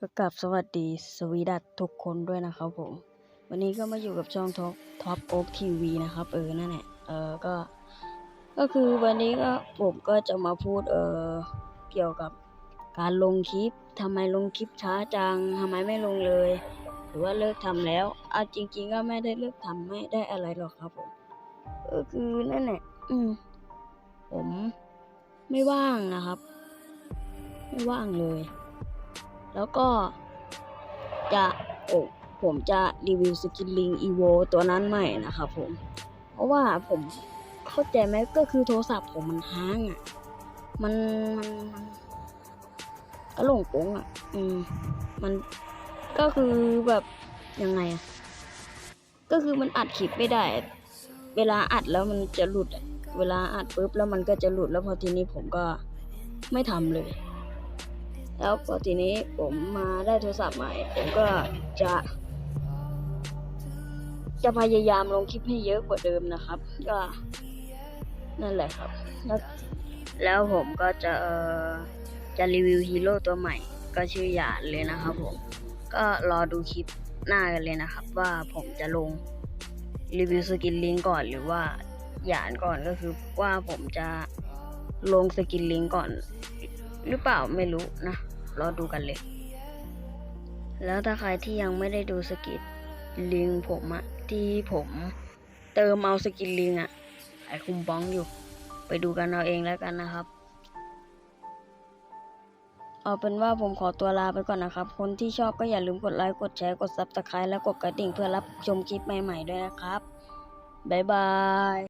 ก็กลับสวัสดีสวีดัตทุกคนด้วยนะครับผม วันนี้ก็มาอยู่กับช่องท็อปท็อปโอ๊กทีวีนะครับ เออ นั่นแหละ เออ ก็ ก็คือวันนี้ก็ผมก็จะมาพูด เออ เกี่ยวกับการลงคลิปทำไมลงคลิปช้าจังทำไมไม่ลงเลย หรือว่าเลิกทำแล้วเอาจริง ๆ ก็ไม่ได้เลิกทำไม่ได้อะไรหรอกครับผมเออคือนั่นแหละอืมผมไม่ว่างนะครับ ไม่ว่างเลย แล้วก็จะโอ้ผมจะรีวิวสกินลิงอีโวตัวนั้นใหม่นะครับผม เพราะว่าผมเข้าใจไหมก็คือโทรศัพท์ผมมันค้างอะมันมันมันกระหลงโปงอะ อืม มันก็คือแบบยังไงอะ ก็คือมันอัดคลิปไม่ได้ เวลาอัดแล้วมันจะหลุด เวลาอัดปุ๊บแล้วมันก็จะหลุดแล้วพอทีนี้ผมก็ไม่ทำเลย แล้วพอทีนี้ผมมาได้โทรศัพท์ใหม่ ผมก็จะ จะพยายามลงคลิปให้เยอะกว่าเดิมนะครับ ก็นั่นแหละครับ แล้วแล้วผมก็จะเออจะรีวิวฮีโร่ตัวใหม่ ก็ชื่อหยาดเลยนะครับผม ก็รอดูคลิปหน้ากันเลยนะครับ ว่าผมจะลงรีวิวสกินลิงก่อนหรือว่าหยาดก่อนก็คือว่าผมจะลงสกินลิงก่อนหรือเปล่าไม่รู้นะ รอดูกันเลย แล้วถ้าใครที่ยังไม่ได้ดูสกินลิงผมอะที่ผมเติมเอาสกินลิงอะไอคุมบ้องอยู่ ไปดูกันเอาเองแล้วกันนะครับ เอาเป็นว่าผมขอตัวลาไปก่อนนะครับ คนที่ชอบก็อย่าลืมกดไลค์กดแชร์กด Subscribe และกดกระดิ่งเพื่อรับชมคลิปใหม่ๆด้วยนะครับ บ๊ายบาย